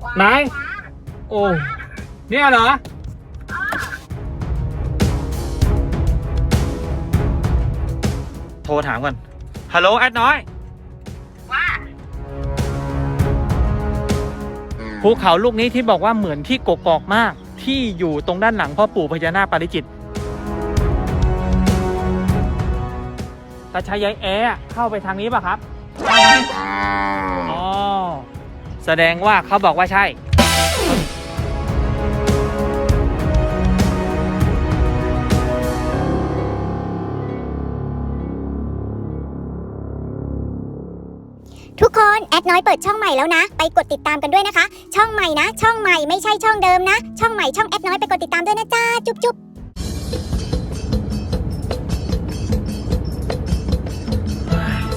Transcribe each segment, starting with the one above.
ขวาไหนขวาโอ้ เนี่ยเหรอโทรถามก่อน ฮัลโหลแอดน้อย ว่าภูเขาลูกนี้ที่บอกว่าเหมือนที่กกอกมาก ที่อยู่ตรงด้านหลังพ่อปู่พญานาคปาริจิตตาชายยายแอะเข้าไปทางนี้ป่ะครับอ๋อ แสดงว่าเขาบอกว่าใช่ ทุกคนแอดน้อยเปิดช่องใหม่แล้วนะ ไปกดติดตามกันด้วยนะคะ ช่องใหม่นะ ช่องใหม่ไม่ใช่ช่องเดิมนะ ช่องใหม่ช่องแอดน้อยไปกดติดตามด้วยนะจ้าจุ๊บจุ๊บ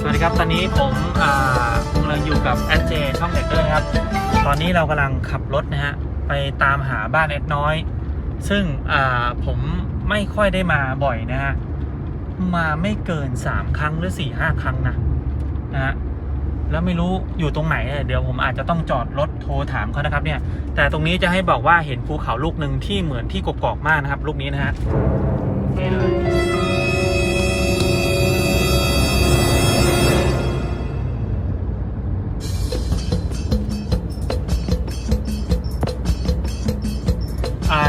วัสดีครับ ตอนนี้ผมอ่ากำลังอยู่กับแอดเจช่องเด็กด้วยนะครับ ตอนนี้เรากำลังขับรถนะฮะ ไปตามหาบ้านแอดน้อย ซึ่งอ่าผมไม่ค่อยได้มาบ่อยนะฮะ มาไม่เกิน 3 ครั้งหรือ 4 5 ครั้งนะนะฮะ แล้วไม่รู้อยู่ตรงไหน เดี๋ยวผมอาจจะต้องจอดรถโทรถามเขานะครับเนี่ย แต่ตรงนี้จะให้บอกว่าเห็นภูเขาลูกหนึ่งที่เหมือนที่กบกอกมากนะครับ ลูกนี้นะฮะ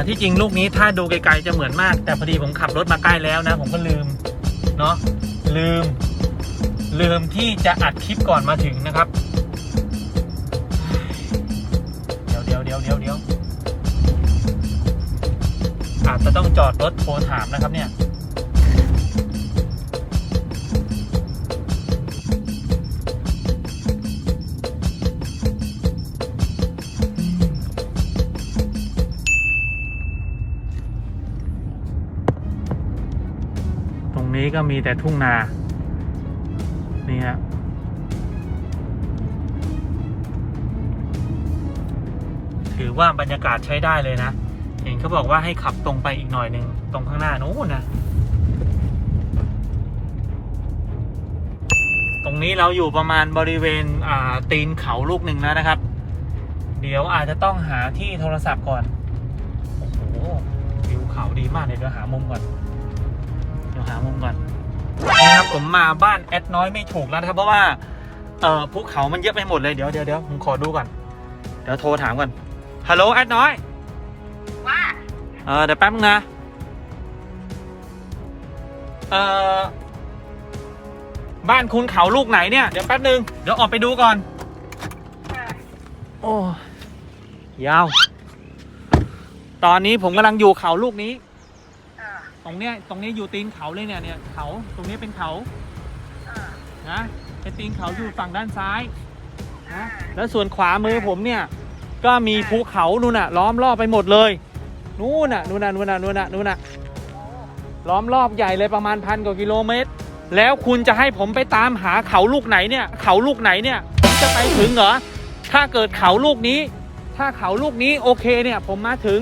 ที่จริงลูกนี้ถ้าดูไกลๆจะเหมือนมาก แต่พอดีผมขับรถมาใกล้แล้วนะ ผมก็ลืมเนาะลืม ลืมที่จะอัดคลิปก่อนมาถึงนะครับ เดี๋ยวเดี๋ยวเดี๋ยวเดี๋ยวเดี๋ยวอาจจะต้องจอดรถโทรถามนะครับเนี่ย นี้ก็มีแต่ทุ่งนา นี่ฮะถือว่าบรรยากาศใช้ได้เลยนะ เห็นเขาบอกว่าให้ขับตรงไปอีกหน่อยหนึ่งตรงข้างหน้านู้นนะ ตรงนี้เราอยู่ประมาณบริเวณตีนเขาลูกหนึ่งแล้วนะครับ เดี๋ยวอาจจะต้องหาที่โทรศัพท์ก่อน โอ้โหวิวเขาดีมากเลยเดี๋ยวหามุมก่อน ดี๋ยวหามุมก่อนนี่ครับผมมาบ้านแอดน้อยไม่ถูกแล้วนะครับเพราะว่าเอ่อภูเขามันเยอะไปหมดเลยเดี๋ยวเดี๋ยวเดี๋ยวผมขอดูก่อนเดี๋ยวโทรถามก่อนฮัลโหลแอดน้อยว่าเออเดี๋ยวแป๊บนึงนะเอ่อบ้านคุณเขาลูกไหนเนี่ยเดี๋ยวแป๊บนึงเดี๋ยวออกไปดูก่อนเออโอ้ยาว ตอนนี้ผมกำลังอยู่เขาลูกนี้เออ ตรงเนี้ยตรงนี้อยู่ตีนเขาเลยเนี่ยเนี่ยเขาตรงนี้เป็นเขาเออนะเป็นตีนเขาอยู่ฝั่งด้านซ้ายนะแล้วส่วนขวามือผมเนี่ยก็มีภูเขานู่นน่ะล้อมรอบไปหมดเลยนู่นน่ะนู่นน่ะนู่นน่ะนู่นน่ะนู่นน่ะล้อมรอบใหญ่เลยประมาณพันกว่ากิโลเมตร แล้วคุณจะให้ผมไปตามหาเขาลูกไหนเนี่ย เขาลูกไหนเนี่ยผมจะไปถึงเหรอถ้าเกิดเขาลูกนี้ ถ้าเขาลูกนี้โอเคเนี่ยผมมาถึง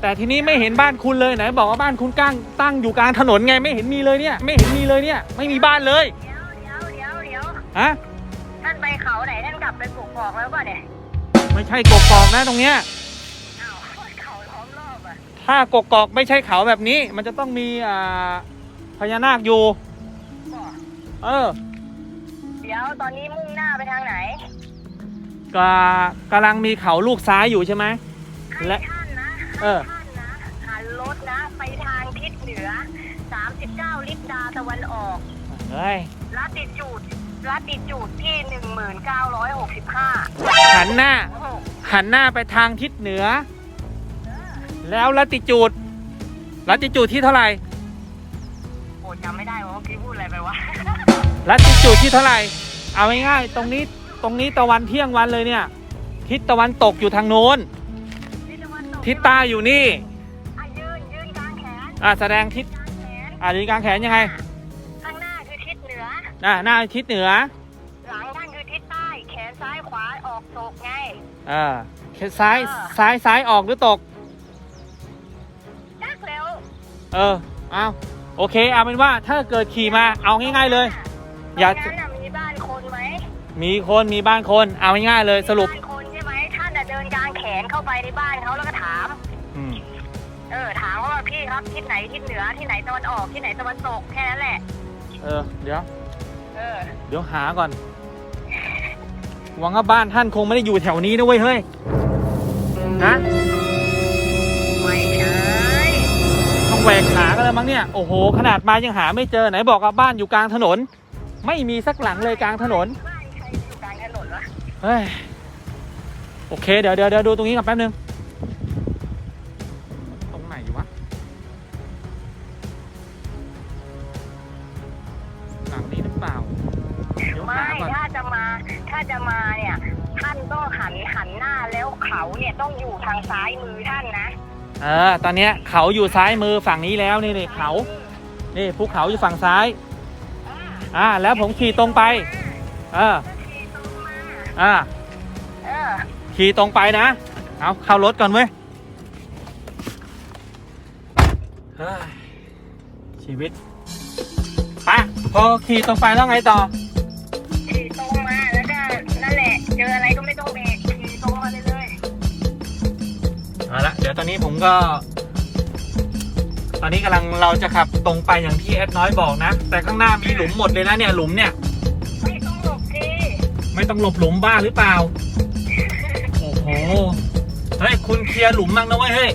แต่ทีนี้ไม่เห็นบ้านคุณเลยไหนบอกว่าบ้านคุณกั้งตั้งอยู่กลางถนนไงไม่เห็นมีเลยเนี่ย ไม่เห็นมีเลยเนี่ย ไม่มีบ้านเลยเดี๋ยวเดี๋ยวเดี๋ยวเดี๋ยวฮะท่านไปเขาไหนท่านกลับไปกกอกแล้วป่ะเนี่ยไม่ใช่กกอกนะตรงเนี้ยอ้าวเขาล้อมรอบอะถ้ากกอกไม่ใช่เขาแบบนี้ มันจะต้องมีอ่าพญานาคอยู่ บอกเออเดี๋ยวตอนนี้มุ่งหน้าไปทางไหนก็กำลังมีเขาลูกซ้ายอยู่ใช่ไหมให้และท่านนะ เออให้ท่านนะหันรถนะ ไปทางทิศเหนือ 39 ลิตรดาตะวันออกเฮ้ย ลัติจูดลัติจูดที่ 1965หันหน้า โอ้โหหันหน้าไปทางทิศเหนือ แล้วลัติจูดลัติจูดที่เท่าไหร่โอ้จำไม่ได้ว่าเมื่อกี้พูดอะไรไปวะ ลัติจูดที่เท่าไหร่ เอาง่ายๆตรงนี้ ตรงนี้ตะวันเที่ยงวันเลยเนี่ย ทิศตะวันตกอยู่ทางโน้น ทิศตะวันตกทิศใต้อยู่นี่อะยืนยืนกลางแขนอ่าแสดงทิศกลางแขนอ่ายืนกลางแขนยังไงข้างหน้าคือทิศเหนือ อ่าหน้าทิศเหนือหลังท่านคือทิศใต้แขนซ้ายขวาออกตกไง อ่าซ้ายซ้ายซ้ายออกหรือตก จักแล้วเออเอาโอเคเอาเป็นว่าถ้าเกิดขี่มาเอาง่ายๆเลยอย่าตรงนั้นน่ะมีบ้านคนไหมมีคนมีบ้านคนเอาง่ายๆเลยสรุป มีบ้านค เข้าไปในบ้านเขาแล้วก็ถาม อืมเออถามเขาว่าพี่ครับทิศไหนทิศเหนือที่ไหนตะวันออกที่ไหนตะวันตกแค่นั้นแหละ เออ เดี๋ยว เออ เดี๋ยวหาก่อน หวังว่าบ้านท่านคงไม่ได้อยู่แถวนี้นะเว้ยเฮ้ย ฮะ ไม่ใช่ต้องแหวกหากันแล้วมั้งเนี่ย โอ้โห ขนาดมายังหาไม่เจอไหนบอกว่าบ้านอยู่กลางถนน ไม่มีสักหลังเลยกลางถนน บ้านใครอยู่กลางถนนวะ เฮ้ย โอเค เดี๋ยวเดี๋ยวเดี๋ยวดูตรงนี้ก่อนแป๊บนึง ตรงไหนวะ หลังนี้หรือเปล่าเดี๋ยวไม่หาก่อนถ้าจะมาถ้าจะมาเนี่ย ท่านต้องหันหันหน้าแล้วเขาเนี่ยต้องอยู่ทางซ้ายมือท่านนะเออตอนเนี้ยเขาอยู่ซ้ายมือฝั่งนี้แล้วนี่นี่เขา นี่ภูเขาอยู่ฝั่งซ้าย อ่าแล้วผมขี่ตรงไป เออ ขี่ตรงมาอ่าเออ ขี่ตรงไปนะ เอาเข้ารถก่อนเว้ยเฮ้ยชีวิตไปพอขี่ตรงไปแล้วไงต่อ ขี่ตรงมาแล้วก็นั่นแหละ เจออะไรก็ไม่ต้องเบรกขี่ตรงมาเลยเลยเอาละเดี๋ยวตอนนี้ผมก็ ตอนนี้กำลังเราจะขับตรงไปอย่างที่แอดน้อยบอกนะ แต่ข้างหน้ามีหลุมหมดเลยนะเนี่ยหลุมเนี่ย ไม่ต้องหลบสิไม่ต้องหลบหลุมบ้าหรือเปล่าโอ้โห เฮ้ยคุณเคลียร์หลุมบ้างนะเว้ยเฮ้ย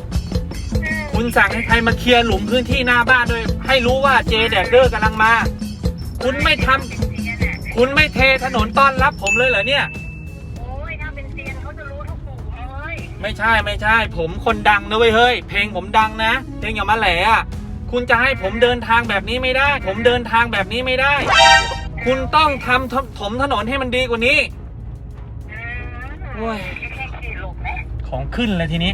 คุณสั่งให้ใครมาเคลียร์หลุมพื้นที่หน้าบ้านด้วย ให้รู้ว่าเจแดกเดอร์กำลังมา คุณไม่ทำเป็นเซียนอะคุณไม่เทถนนต้อนรับผมเลยเหรอเนี่ยโอ้ยถ้าเป็นเซียนเขาจะรู้ทุกหมู่เลยไม่ใช่ไม่ใช่ ผมคนดังนะเว้ยเฮ้ยเพลงผมดังนะเพลงอย่ามาแหล่อะคุณจะให้ผมเดินทางแบบนี้ไม่ได้ ผมเดินทางแบบนี้ไม่ได้ คุณต้องทำถถมถนนให้มันดีกว่านี้โอ้ย ของขึ้นเลยทีนี้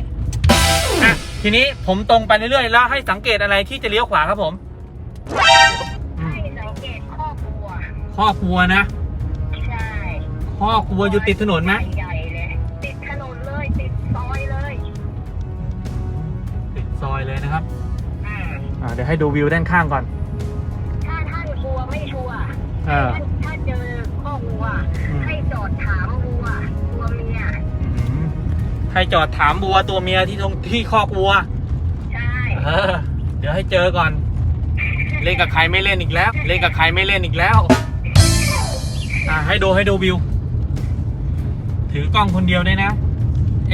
อะทีนี้ผมตรงไปเรื่อยๆแล้วให้สังเกตอะไรที่จะเลี้ยวขวาครับผมอืมให้สังเกตข้อกลัวข้อกลัวนะ ใช่ข้อกลัวอยู่ติดถนนไหมใหญ่ๆเลยติดถนนเลยติดซอยเลยติดซอยเลยนะครับอืมอ่าเดี๋ยวให้ดูวิวด้านข้างก่อน ถ้าท่านกลัวไม่ชัวร์เออถ้าถ้ ให้จอดถามวัวตัวเมียที่ตรงที่คอกวัวใช่เออเดี๋ยวให้เจอก่อน เล่นกับใครไม่เล่นอีกแล้ว เล่นกับใครไม่เล่นอีกแล้วอ่าให้ดูให้ดูวิว ถือกล้องคนเดียวด้วยนะ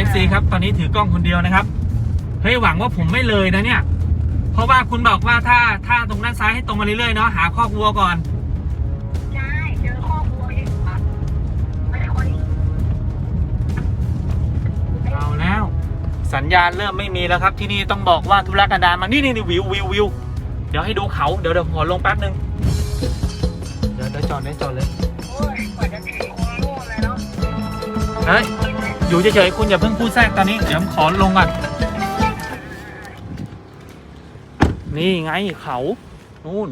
FC ครับ ตอนนี้ถือกล้องคนเดียวนะครับเฮ้ยหวังว่าผมไม่เลยนะเนี่ย เพราะว่าคุณบอกว่าถ้าถ้าตรงด้านซ้ายให้ตรงมาเรื่อยๆเนาะหาคอกวัวก่อน เอาแล้ว สัญญาณเริ่มไม่มีแล้วครับที่นี่ต้องบอกว่าธุรกันดารมานี่นี่นี่วิววิววิวเดี๋ยวให้ดูเขาเดี๋ยวเดี๋ยวขอลงแป๊บนึงเดี๋ยวเดี๋ยวจอดได้จอดเลยโอ้ยกว่าจะถึงคงโง่เลยเนาะเฮ้ยอยู่เฉยๆคุณอย่าเพิ่งพูดแทรกตอนนี้เดี๋ยวขอลงก่อนนี่ไงเขานู่น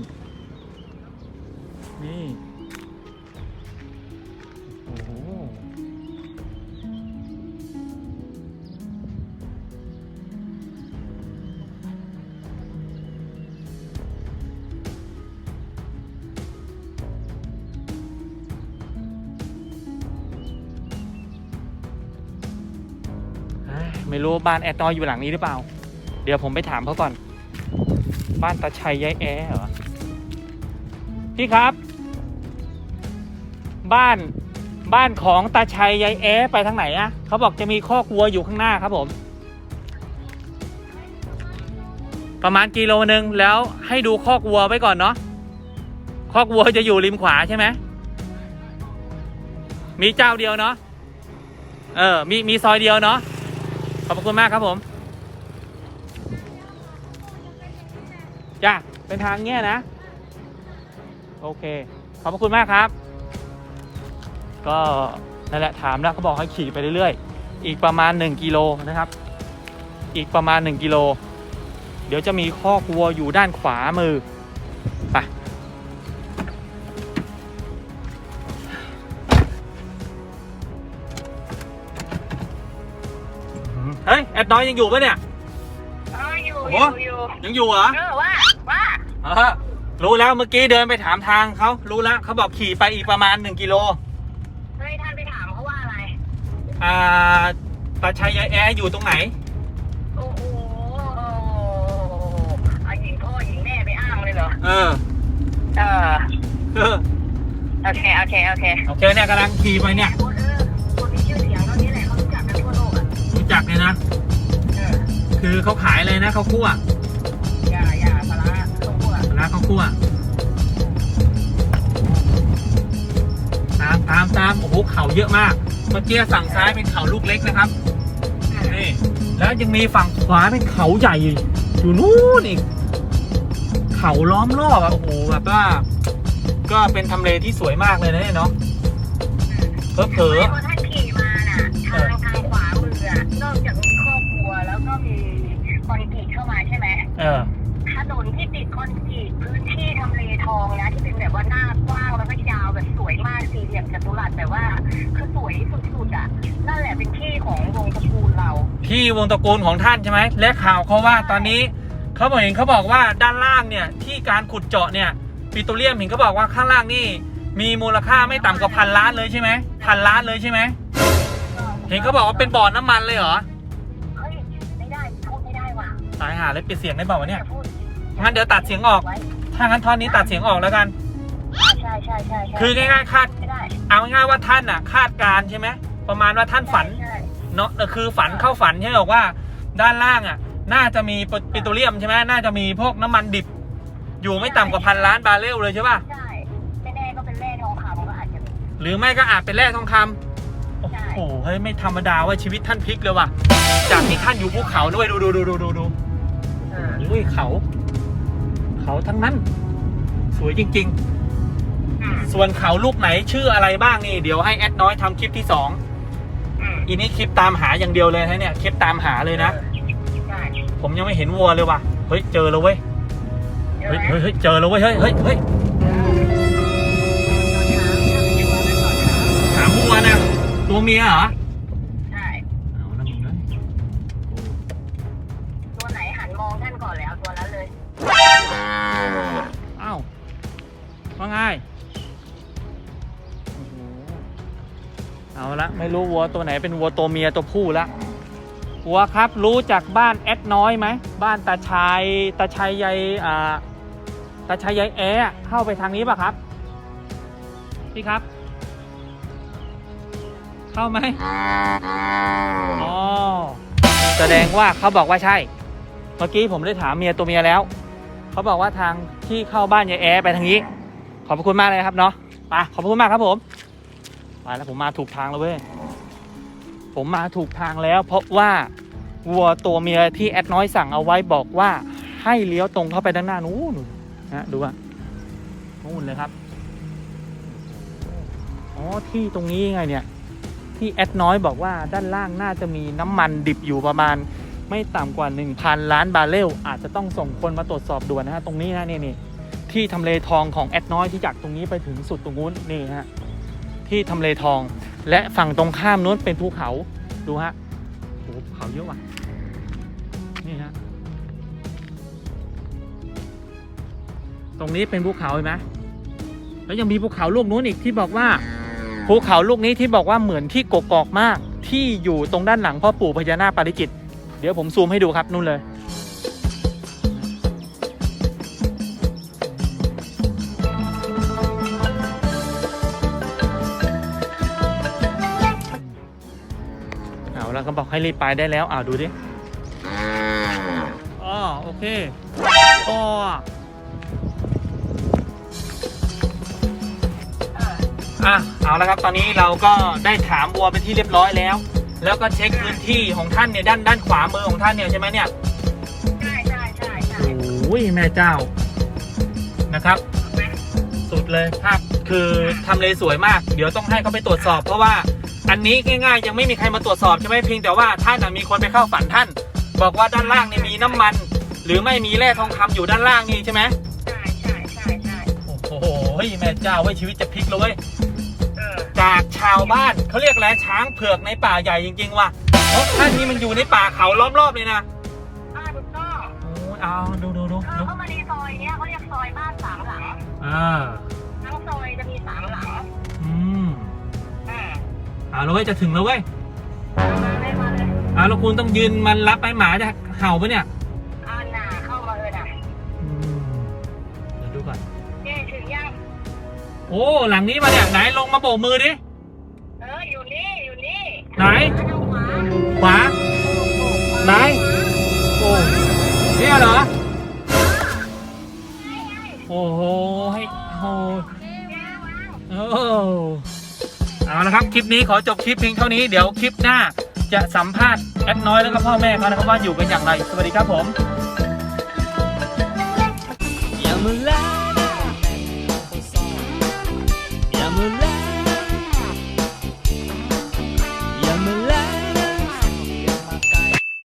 นี่ ไม่รู้บ้านแอดนอยอยู่หลังนี้หรือเปล่า เดี๋ยวผมไปถามเขาก่อน บ้านตาชัยยายแอเหรอ พี่ครับ บ้านบ้านของตาชัยยายแอไปทางไหนอะเขาบอกจะมีข้อกวัวอยู่ข้างหน้าครับผม ประมาณกิโลนึงแล้วให้ดูข้อกวัวไว้ก่อนเนาะข้อกวัวจะอยู่ริมขวาใช่ไหมมีเจ้าเดียวเนาะเออ มี มีซอยเดียวเนาะ ขอบคุณมากครับผมจ้ะเป็นทางเงี้ยนะ โอเค ขอบคุณมากครับ ก็นั่นแหละถามแล้วเขาบอกให้ขี่ไปเรื่อยๆ อีกประมาณ 1กิโลนะครับ อีกประมาณ 1กิโล เดี๋ยวจะมีข้อกวัวอยู่ด้านขวามือ น้อยยังอยู่ปะเนี่ย เอออยู่โอ้อโหยู่อยู่ยังอยู่เหรอเออว่าว่าเออรู้แล้วเมื่อกี้เดินไปถามทางเขารู้แล้วเขาบอกขี่ไปอีกประมาณ1กิโล เฮ้ยท่านไปถามเขาว่าอะไร อ่าตาชัยยายแอร์อยู่ตรงไหน โอ้โหเอาหญิงพ่อหญิงแม่ไปอ้างเลยเหรอ เออเออ เออโอเค โอเค โอเคโอเคเนี่ยกำลังขี่ไปเนี่ย คนเออคนมีชื่อเสียงเท่านี้แหละเขารู้จักกันทั่วโลกอะรู้จักเลยนะเออ คือเขาขายอะไรนะเขาวคั่วย่าย่าสาระต้องพูดอะร้านข้าวคั่ว ตามตามตามโอ้โหเขาเยอะมาก เมื่อกี้ฝั่งซ้ายเป็นเขาลูกเล็กนะครับ นี่ แล้วยังมีฝั่งขวาเป็นเขาใหญ่อยู่นู้นอีก เขาล้อมรอบอะโอ้โหแบบว่า ก็เป็นทำเลที่สวยมากเลยนะเนี่ยเนาะเผลอ คอนกรีตพื้นที่ทำเลทองนะที่เป็นแบบว่าหน้ากว้างแล้วก็ยาวแบบสวยมากสี่เหลี่ยมจัตุรัสแบบว่าคือสวยสุดๆอะนั่นแหละเป็นที่ของวงตระกูลเรา ที่วงตระกูลของท่านใช่ไหมและข่าวเขาว่าตอนนี้เขาบอกเห็นเขาบอกว่าด้านล่างเนี่ยที่การขุดเจาะเนี่ยปิโตรเลียมเห็นเขาบอกว่าข้างล่างนี่มีมูลค่าไม่ต่ำกว่าพันล้านเลยใช่ไหมพันล้านเลยใช่ไหมเห็นเขาบอกว่าเป็นบ่อน้ำมันเลยเหรอเฮ้ยไม่ได้พูดไม่ได้ว่ะตายหาเลยปิดเสียงได้เปล่าวะเนี่ยจะพูด งั้นเดี๋ยวตัดเสียงออก ไว้ถ้างั้นท่อนนี้ตัดเสียงออกแล้วกันใช่ใช่ใช่ใช่คือง่ายๆคาด ไม่ได้เอาง่ายๆว่าท่านอะ คาดการณ์ใช่ไหมประมาณว่าท่านฝัน ใช่เนาะเออคือฝันเข้าฝันใช่ไหมบอกว่าด้านล่างอะ น่าจะมีปิโตรเลียมใช่ไหมน่าจะมีพวกน้ำมันดิบ อยู่ไม่ต่ำกว่าพันล้านบาร์เรลเลยใช่ป่ะใช่ไม่แน่ก็เป็นแร่ทองคำก็อาจจะมีหรือไม่ก็อาจเป็นแร่ทองคำโอ้ใช่โหเฮ้ยไม่ธรรมดาเว่าชีวิตท่านพลิกเลยว่ะ จากที่ท่านอยู่ภูเขาด้วยดูดูดูดูดูดูเอออุ้ยเขา เขาทั้งนั้น สวยจริงอืมๆส่วนเขาลูกไหนชื่ออะไรบ้างนี่ เดี๋ยวให้แอดน้อยทำคลิปที่สองอืมอีนี้คลิปตามหาอย่างเดียวเลยนะเนี่ยคลิปตามหาเลยนะใช่ผมยังไม่เห็นวัวเลยว่ะเฮ้ยเจอแล้วเว้ยเดี๋ยวเฮ้ยนะเฮ้ยเฮ้ยเจอแล้วเว้ยเฮ้ยเฮ้ยเฮ้ยหาวัวนะตัวเมียเหรอ ไม่รู้วัวตัวไหนเป็นวัวตัวเมียตัวผู้ละวัวครับรู้จักบ้านแอดน้อยไหมบ้านตาชัยตาชัยยายอ่าตาชัยยายแอเข้าไปทางนี้ป่ะครับพี่ครับ เข้าไหมอ๋อแสดงว่าเขาบอกว่าใช่ เมื่อกี้ผมได้ถามเมียตัวเมียแล้ว เขาบอกว่าทางที่เข้าบ้านยายแอไปทางนี้ ขอบคุณมากเลยครับเนาะไปขอบคุณมากครับผม ไปแล้วผมมาถูกทางแล้วเว้ย ผมมาถูกทางแล้วเพราะว่าวัวตัวเมียที่แอดน้อยสั่งเอาไว้บอกว่าให้เลี้ยวตรงเข้าไปด้านหน้านู้นนะดูว่านู่นเลยครับ อ๋อที่ตรงนี้ไงเนี่ย ที่แอดน้อยบอกว่าด้านล่างน่าจะมีน้ำมันดิบอยู่ประมาณ ไม่ต่ำกว่า 1,000 ล้านบาร์เรลอาจจะต้องส่งคนมาตรวจสอบด่วนนะฮะตรงนี้นะนี่นี่ที่ทำเลทองของแอดน้อยที่จากตรงนี้ไปถึงสุดตรงนู้นนี่ฮะ ที่ทำเลทอง และฝั่งตรงข้ามนู้นเป็นภูเขาดูฮะโอ้ภูเขาเยอะว่ะนี่ฮะตรงนี้เป็นภูเขาเห็นไหมแล้วยังมีภูเขาลูกนู้นอีกที่บอกว่าภูเขาลูกนี้ที่บอกว่าเหมือนที่กกอกมาก ที่อยู่ตรงด้านหลังพ่อปู่พญานาคปาริจิต เดี๋ยวผมซูมให้ดูครับนู่นเลย ก็บอกให้รีบไปได้แล้วอ่าดูดิอ๋อโอเคอ๋อเอออะเอาแล้วครับตอนนี้เราก็ได้ถามวัวเป็นที่เรียบร้อยแล้ว แล้วก็เช็คพื้นที่ของท่านเนี่ยด้านด้านขวามือของท่านเนี่ยใช่ไหมเนี่ยใช่ใช่ใช่ใช่โอ้ยแม่เจ้านะครับ สุดเลยภาพคือทำเลสวยมาก เดี๋ยวต้องให้เขาไปตรวจสอบเพราะว่า อันนี้ง่ายๆ ยังไม่มีใครมาตรวจสอบใช่ไหมเพียงแต่ว่าท่านน่ะมีคนไปเข้าฝันท่าน บอกว่าด้านล่างนี่มีน้ำมัน หรือไม่มีแร่ทองคำอยู่ด้านล่างนี่ใช่ไหมใช่ใช่ใช่ใช่โอ้โหแม่เจ้าเว้ยชีวิตจะพลิกเลยเว้ยเออจากชาวบ้านเขาเรียกอะไรช้างเผือกในป่าใหญ่จริง ๆ ว่ะเพราะท่านนี้มันอยู่ในป่าเขาล้อมรอบเลยนะอ่าถูกต้องโอ้ยเอาดูดูดูคือดูเข้ามาในซอยเนี้ยเขาเรียกซอยบ้านสามหลังอ่าทั้งซอยจะมีสามหลังอืมอ่า เอาแล้วเว้ยจะถึงแล้วเว้ยมาเลยมาเลยาวแล้วคุณต้องยืนมันรับไปหมาจะเห่าปะเนี่ยอาน่ะเข้ามาเลยน่ะอืมเดี๋ยวดูก่อนเจ๊ถึงยังโอ้หลังนี้มาเนี่ยไหนลงมาโบกมือดิเอออยู่นี่อยู่นี่ไหนเอาขวาขวาไหน โคลิปนี้ขอจบคลิปเพียงเท่านี้เดี๋ยวคลิปหน้าจะสัมภาษณ์แอดน้อยแล้วก็พ่อแม่เขานะครับว่าอยู่กันอย่างไร สวัสดีครับผม